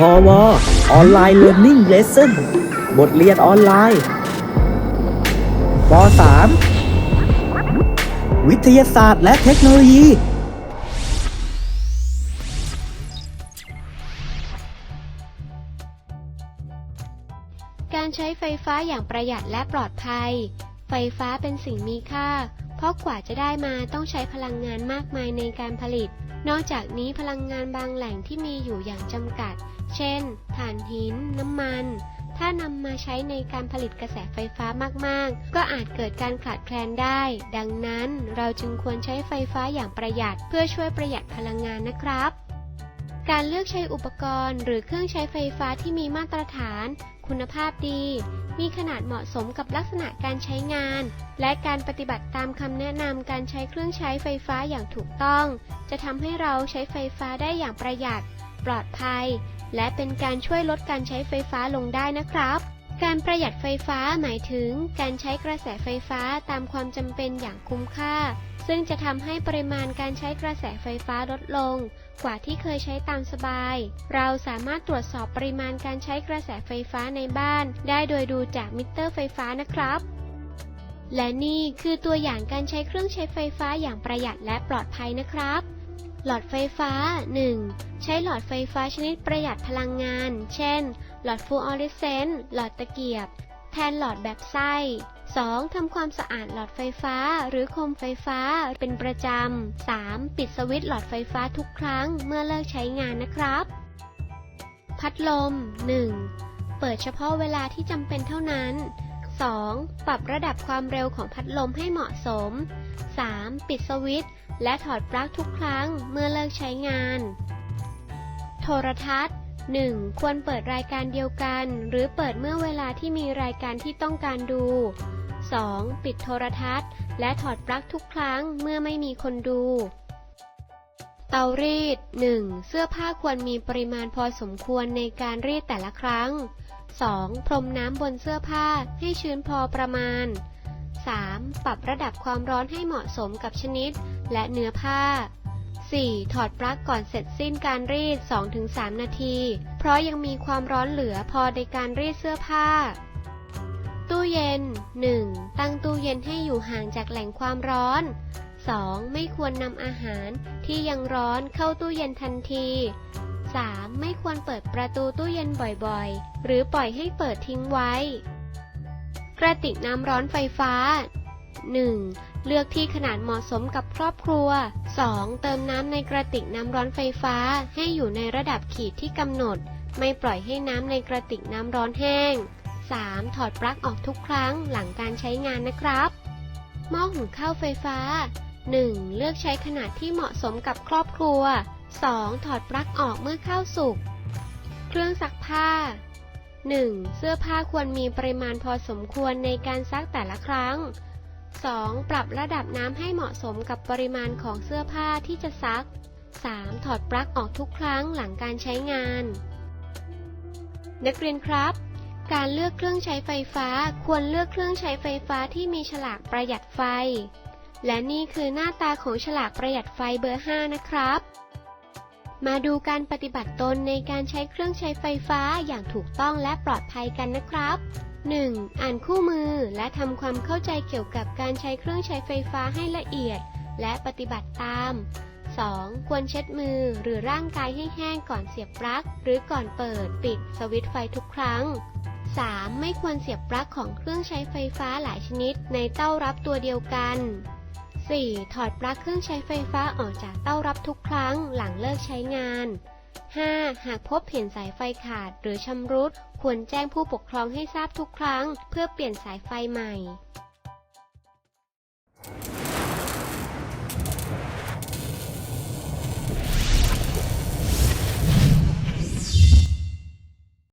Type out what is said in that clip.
พอวออนไลน์เรียนนิ่งเลสเซ่นบทเรียนออนไลน์ป .3 วิทยาศาสตร์และเทคโนโลยี การใช้ไฟฟ้าอย่างประหยัดและปลอดภัย ไฟฟ้าเป็นสิ่งมีค่า เพราะกว่าจะได้มาต้องใช้พลังงานมากมายในการผลิต นอกจากนี้พลังงานบางแหล่งที่มีอยู่อย่างจำกัด เช่น ถ่านหิน น้ำมัน ถ้านำมาใช้ในการผลิตกระแสไฟฟ้ามากๆ ก็อาจเกิดการขาดแคลนได้ ดังนั้นเราจึงควรใช้ไฟฟ้าอย่างประหยัดเพื่อช่วยประหยัดพลังงานนะครับ การเลือกใช้อุปกรณ์หรือเครื่องใช้ไฟฟ้าที่มีมาตรฐาน คุณภาพดี มีขนาดเหมาะสมกับลักษณะการใช้งาน และการปฏิบัติตามคำแนะนำการใช้เครื่องใช้ไฟฟ้าอย่างถูกต้อง จะทำให้เราใช้ไฟฟ้าได้อย่างประหยัด ปลอดภัย และเป็นการช่วยลดการใช้ไฟฟ้าลงได้นะครับ การประหยัดไฟฟ้าหมายถึงการใช้กระแสไฟฟ้าตามความจำเป็นอย่างคุ้มค่า ซึ่งจะทำให้ปริมาณการใช้กระแสไฟฟ้าลดลง กว่าที่เคยใช้ตามสบาย เราสามารถตรวจสอบปริมาณการใช้กระแสไฟฟ้าในบ้าน ได้โดยดูจากมิเตอร์ไฟฟ้านะครับ และนี่คือตัวอย่างการใช้เครื่องใช้ไฟฟ้าอย่างประหยัดและปลอดภัยนะครับหลอดไฟฟ้า 1. ใช้หลอดไฟฟ้าชนิดประหยัดพลังงาน เช่น หลอดฟลูออเรสเซนต์หลอดตะเกียบ แทนหลอดแบบไส้ 2. ทำความสะอาดหลอดไฟฟ้า หรือโคมไฟฟ้าเป็นประจำ 3. ปิดสวิตช์หลอดไฟฟ้าทุกครั้งเมื่อเลิกใช้งานนะครับ พัดลม 1. เปิดเฉพาะเวลาที่จำเป็นเท่านั้น 2. ปรับระดับความเร็วของพัดลมให้เหมาะสม 3. ปิดสวิตช์และถอดปลั๊กทุกครั้งเมื่อเลิกใช้งาน โทรทัศน์ 1. ควรเปิดรายการเดียวกัน หรือเปิดเมื่อเวลาที่มีรายการที่ต้องการดู 2. ปิดโทรทัศน์ และถอดปลั๊กทุกครั้งเมื่อไม่มีคนดู เตารีด 1. เสื้อผ้าควรมีปริมาณพอสมควรในการรีดแต่ละครั้ง 2. พรมน้ำบนเสื้อผ้าให้ชื้นพอประมาณ 3. ปรับระดับความร้อนให้เหมาะสมกับชนิดและเนื้อผ้า 4. ถอดปลั๊กก่อนเสร็จสิ้นการรีด 2-3 นาที เพราะยังมีความร้อนเหลือพอในการรีดเสื้อผ้า ตู้เย็น 1. ตั้งตู้เย็นให้อยู่ห่างจากแหล่งความร้อน 2. ไม่ควรนำอาหารที่ยังร้อนเข้าตู้เย็นทันที 3. ไม่ควรเปิดประตูตู้เย็นบ่อยๆ หรือปล่อยให้เปิดทิ้งไว้ กระติกน้ำร้อนไฟฟ้า 1. เลือกที่ขนาดเหมาะสมกับครอบครัว 2. เติมน้ำในกระติกน้ำร้อนไฟฟ้าให้อยู่ในระดับขีดที่กำหนด ไม่ปล่อยให้น้ำในกระติกน้ำร้อนแห้ง 3. ถอดปลั๊กออกทุกครั้งหลังการใช้งานนะครับหม้อหุงข้าวไฟฟ้า 1. เลือกใช้ขนาดที่เหมาะสมกับครอบครัว 2. ถอดปลั๊กออกเมื่อข้าวสุก เครื่องซักผ้า 1. เสื้อผ้าควรมีปริมาณพอสมควรในการซักแต่ละครั้ง 2. ปรับระดับน้ำให้เหมาะสมกับปริมาณของเสื้อผ้าที่จะซัก 3. ถอดปลั๊กออกทุกครั้งหลังการใช้งาน นักเรียนครับ การเลือกเครื่องใช้ไฟฟ้าควรเลือกเครื่องใช้ไฟฟ้าที่มีฉลากประหยัดไฟ และนี่คือหน้าตาของฉลากประหยัดไฟเบอร์ 5 นะครับ มาดูการปฏิบัติตนในการใช้เครื่องใช้ไฟฟ้าอย่างถูกต้องและปลอดภัยกันนะครับ 1. อ่านคู่มือและทำความเข้าใจเกี่ยวกับการใช้เครื่องใช้ไฟฟ้าให้ละเอียด และปฏิบัติตาม 2. ควรเช็ดมือหรือร่างกายให้แห้งก่อนเสียบปลั๊ก หรือก่อนเปิดปิดสวิตช์ไฟทุกครั้ง 3. ไม่ควรเสียบปลั๊กของเครื่องใช้ไฟฟ้าหลายชนิดในเต้ารับตัวเดียวกัน 4. ถอดปลั๊กเครื่องใช้ไฟฟ้าออกจากเต้ารับทุกครั้งหลังเลิกใช้งาน 5. หากพบเห็นสายไฟขาดหรือชำรุด ควรแจ้งผู้ปกครองให้ทราบทุกครั้ง เพื่อเปลี่ยนสายไฟใหม่